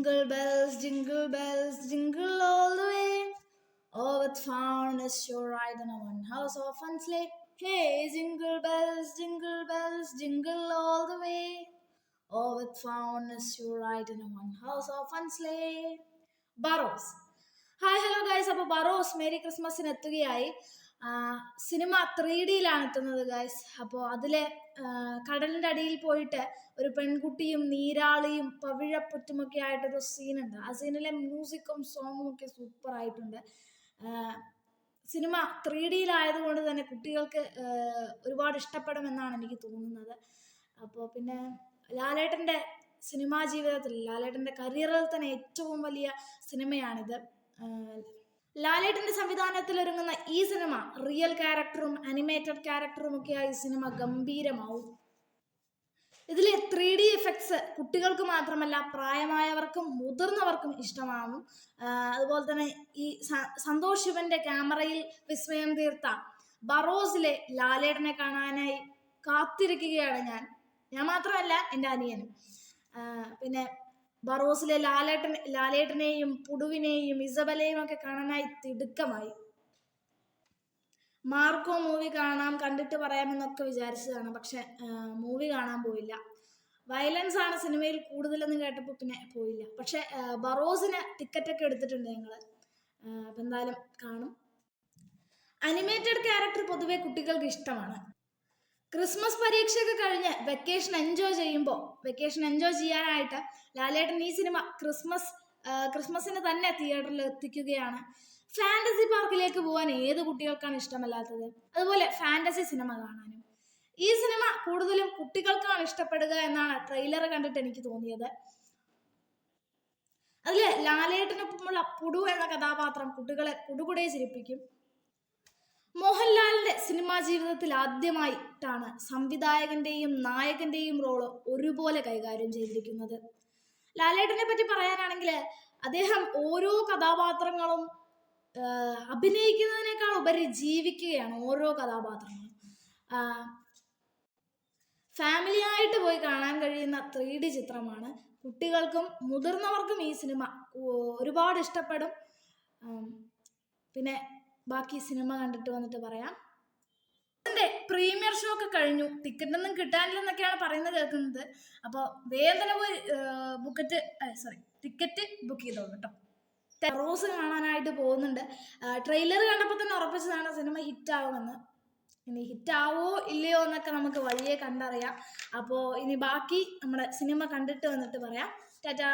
jingle bells, jingle bells, jingle all the way. Oh, what fun is your ride in a one house of fun sleigh. Hey, jingle bells, jingle bells, jingle all the way. Oh, what fun is your ride in a one house of fun sleigh. Barroz hi hello guys അപ്പോൾ Barroz Mary ക്രിസ്മസിന് എത്തുകയായി ആ, cinema three ഡിയിലാണ് എത്തുന്നത് guys അപ്പോൾ അതിലെ കടലിന്റെ അടിയിൽ പോയിട്ട് ഒരു പെൺകുട്ടിയും നീരാളിയും പവിഴപ്പുറ്റുമൊക്കെ ആയിട്ടൊരു സീനുണ്ട് ആ സീനിലെ മ്യൂസിക്കും സോങ്ങും ഒക്കെ സൂപ്പർ ആയിട്ടുണ്ട്. സിനിമ ത്രീ ഡിയിലായതുകൊണ്ട് തന്നെ കുട്ടികൾക്ക് ഒരുപാട് ഇഷ്ടപ്പെടുമെന്നാണ് എനിക്ക് തോന്നുന്നത്. അപ്പോൾ പിന്നെ ലാലേട്ടന്റെ സിനിമാ ജീവിതത്തിൽ ലാലേട്ടന്റെ കരിയറിൽ തന്നെ ഏറ്റവും വലിയ സിനിമയാണിത്. ആ, ലാലേട്ടന്റെ സംവിധാനത്തിൽ ഒരുങ്ങുന്ന ഈ സിനിമ റിയൽ ക്യാരക്ടറും അനിമേറ്റഡ് ക്യാരക്ടറും ഒക്കെയായി സിനിമ ഗംഭീരമാവും. ഇതിലെ ത്രീ ഡി എഫക്ട്സ് കുട്ടികൾക്ക് മാത്രമല്ല പ്രായമായവർക്കും മുതിർന്നവർക്കും ഇഷ്ടമാവും. അതുപോലെ തന്നെ ഈ സന്തോഷ് ശിവന്റെ ക്യാമറയിൽ വിസ്മയം തീർത്ത ബറോസിലെ ലാലേട്ടനെ കാണാനായി കാത്തിരിക്കുകയാണ് ഞാൻ. ഞാൻ മാത്രമല്ല എന്റെ അനിയനും. പിന്നെ ബറോസിലെ ലാലേട്ടൻ ലാലേട്ടനെയും പുടുവിനെയും ഇസബലെയും ഒക്കെ കാണാനായി തിടുക്കമായി. മാർക്കോ മൂവി കാണാം കണ്ടിട്ട് പറയാമെന്നൊക്കെ വിചാരിച്ചതാണ്. പക്ഷെ മൂവി കാണാൻ പോയില്ല. വയലൻസ് ആണ് സിനിമയിൽ കൂടുതലെന്ന് കേട്ടപ്പോൾ പിന്നെ പോയില്ല. പക്ഷെ ബറോസിന് ടിക്കറ്റൊക്കെ എടുത്തിട്ടുണ്ട് ഞങ്ങൾ അപ്പം എന്തായാലും കാണും. അനിമേറ്റഡ് ക്യാരക്ടർ പൊതുവെ കുട്ടികൾക്ക് ഇഷ്ടമാണ്. ക്രിസ്മസ് പരീക്ഷയൊക്കെ കഴിഞ്ഞ് വെക്കേഷൻ എൻജോയ് ചെയ്യുമ്പോൾ വെക്കേഷൻ എൻജോയ് ചെയ്യാനായിട്ട് ലാലേട്ടൻ ഈ സിനിമ ക്രിസ്മസ് ക്രിസ്മസിന് തന്നെ തിയേറ്ററിൽ എത്തിക്കുകയാണ്. ഫാന്റസി പാർക്കിലേക്ക് പോകാൻ ഏത് കുട്ടികൾക്കാണ് ഇഷ്ടമല്ലാത്തത്? അതുപോലെ ഫാന്റസി സിനിമ കാണാനും. ഈ സിനിമ കൂടുതലും കുട്ടികൾക്കാണ് ഇഷ്ടപ്പെടുക എന്നാണ് ട്രെയിലർ കണ്ടിട്ട് എനിക്ക് തോന്നിയത്. അതിൽ ലാലേട്ടനൊപ്പമുള്ള പുടു എന്ന കഥാപാത്രം കുട്ടികളെ കുടുകുടയെ ചിരിപ്പിക്കും. മോഹൻലാലിന്റെ സിനിമാ ജീവിതത്തിൽ ആദ്യമായിട്ടാണ് സംവിധായകന്റെയും നായകന്റെയും റോൾ ഒരുപോലെ കൈകാര്യം ചെയ്തിരിക്കുന്നത്. ലാലേട്ടനെ പറ്റി പറയാനാണെങ്കിൽ അദ്ദേഹം ഓരോ കഥാപാത്രങ്ങളും അഭിനയിക്കുന്നതിനേക്കാൾ ഉപരി ജീവിക്കുകയാണ് ഓരോ കഥാപാത്രങ്ങളും. ഫാമിലി ആയിട്ട് പോയി കാണാൻ കഴിയുന്ന ത്രീ ഡി ചിത്രമാണ്. കുട്ടികൾക്കും മുതിർന്നവർക്കും ഈ സിനിമ ഒരുപാട് ഇഷ്ടപ്പെടും. പിന്നെ ബാക്കി സിനിമ കണ്ടിട്ട് വന്നിട്ട് പറയാം. അതിന്റെ പ്രീമിയർ ഷോ ഒക്കെ കഴിഞ്ഞു. ടിക്കറ്റ് ഒന്നും കിട്ടാനില്ലെന്നൊക്കെയാണ് പറയുന്നത് കേൾക്കുന്നത്. അപ്പോൾ വേഗം തന്നെ പോയി ബുക്കറ്റ് സോറി ടിക്കറ്റ് ബുക്ക് ചെയ്തോളൂ കേട്ടോ റോസ് കാണാനായിട്ട് പോകുന്നുണ്ട്. ട്രെയിലർ കണ്ടപ്പോൾ തന്നെ ഉറപ്പിച്ചതാണ് സിനിമ ഹിറ്റ് ആവുമെന്ന് ഇനി ഹിറ്റ് ആവോ ഇല്ലയോ എന്നൊക്കെ നമുക്ക് വഴിയെ കണ്ടറിയാം. അപ്പോൾ ഇനി ബാക്കി നമ്മുടെ സിനിമ കണ്ടിട്ട് വന്നിട്ട് പറയാം. ടാറ്റാ!